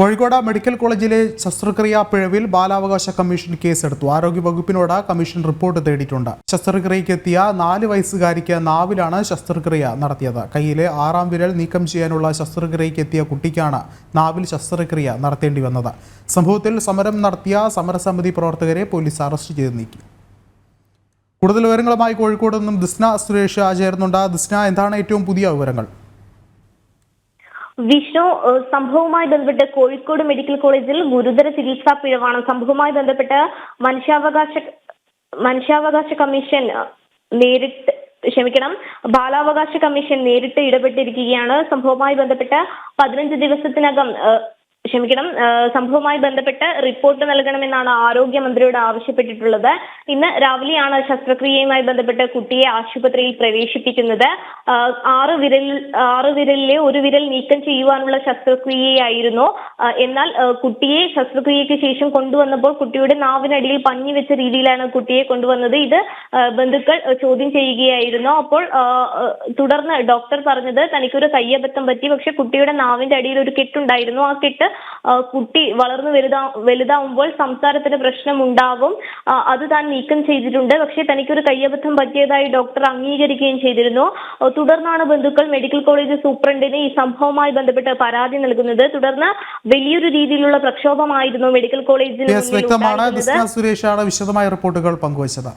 Kozhikode medical കോളേജിലെ ശസ്ത്രക്രിയാ പിഴവിൽ ബാലാവകാശ കമ്മീഷൻ കേസെടുത്തു. ആരോഗ്യ വകുപ്പിനോട് കമ്മീഷൻ റിപ്പോർട്ട് തേടിയിട്ടുണ്ട്. ശസ്ത്രക്രിയയ്ക്ക് എത്തിയ നാല് വയസ്സുകാരിക്ക് നാവിലാണ് ശസ്ത്രക്രിയ നടത്തിയത്. കയ്യിലെ ആറാം വിരൽ നീക്കം ചെയ്യാനുള്ള ശസ്ത്രക്രിയയ്ക്ക് എത്തിയ കുട്ടിക്കാണ് നാവിൽ ശസ്ത്രക്രിയ നടത്തേണ്ടി വന്നത്. സംഭവത്തിൽ സമരം നടത്തിയ സമരസമിതി പ്രവർത്തകരെ പോലീസ് അറസ്റ്റ് ചെയ്ത് നീക്കി. കൂടുതൽ വിവരങ്ങളുമായി കോഴിക്കോട് നിന്നും ദിസ്ന സുരേഷ് ചേരുന്നുണ്ട് ദിസ്ന എന്താണ് ഏറ്റവും പുതിയ വിവരങ്ങൾ? വിഷ്ണു സംഭവവുമായി ബന്ധപ്പെട്ട് കോഴിക്കോട് മെഡിക്കൽ കോളേജിൽ ഗുരുതര ചികിത്സാ പിഴവാണ്. സംഭവവുമായി ബന്ധപ്പെട്ട് മനുഷ്യാവകാശ മനുഷ്യാവകാശ കമ്മീഷൻ നേരിട്ട് ക്ഷമിക്കണം ബാലാവകാശ കമ്മീഷൻ നേരിട്ട് ഇടപെട്ടിരിക്കുകയാണ്. സംഭവവുമായി ബന്ധപ്പെട്ട് പതിനഞ്ച് ദിവസത്തിനകം ക്ഷമിക്കണം സംഭവവുമായി ബന്ധപ്പെട്ട് റിപ്പോർട്ട് നൽകണമെന്നാണ് ആരോഗ്യമന്ത്രിയോട് ആവശ്യപ്പെട്ടിട്ടുള്ളത്. ഇന്ന് രാവിലെയാണ് ശസ്ത്രക്രിയയുമായി ബന്ധപ്പെട്ട് കുട്ടിയെ ആശുപത്രിയിൽ പ്രവേശിപ്പിക്കുന്നത്. ആറ് വിരൽ ആറ് വിരലിലെ ഒരു വിരൽ നീക്കം ചെയ്യുവാനുള്ള ശസ്ത്രക്രിയയായിരുന്നു. എന്നാൽ കുട്ടിയെ ശസ്ത്രക്രിയയ്ക്ക് ശേഷം കൊണ്ടുവന്നപ്പോൾ കുട്ടിയുടെ നാവിനടിയിൽ പഞ്ഞി വെച്ച രീതിയിലാണ് കുട്ടിയെ കൊണ്ടുവന്നത്. ഇത് ബന്ധുക്കൾ ചോദ്യം ചെയ്യുകയായിരുന്നു. അപ്പോൾ തുടർന്ന് ഡോക്ടർ പറഞ്ഞത് തനിക്കൊരു കയ്യബദ്ധം പറ്റി പക്ഷെ കുട്ടിയുടെ നാവിന്റെ അടിയിൽ ഒരു കെട്ടുണ്ടായിരുന്നു. ആ കെട്ട് കുട്ടി വളർന്നു വലുതാ വലുതാവുമ്പോൾ സംസാരത്തിന് പ്രശ്നമുണ്ടാകും ആഹ്, അത് താൻ നീക്കം ചെയ്തിട്ടുണ്ട്. പക്ഷേ തനിക്കൊരു കയ്യബദ്ധം പറ്റിയതായി ഡോക്ടർ അംഗീകരിക്കുകയും ചെയ്തിരുന്നു. തുടർന്നാണ് ബന്ധുക്കൾ മെഡിക്കൽ കോളേജ് സൂപ്രണ്ടിന് ഈ സംഭവവുമായി ബന്ധപ്പെട്ട് പരാതി നൽകുന്നത്. തുടർന്ന് വലിയൊരു രീതിയിലുള്ള പ്രക്ഷോഭമായിരുന്നു മെഡിക്കൽ കോളേജിന് വ്യക്തമാണ്. സുരേഷാണ് വിശദമായ റിപ്പോർട്ടുകൾ പങ്കുവച്ചത്.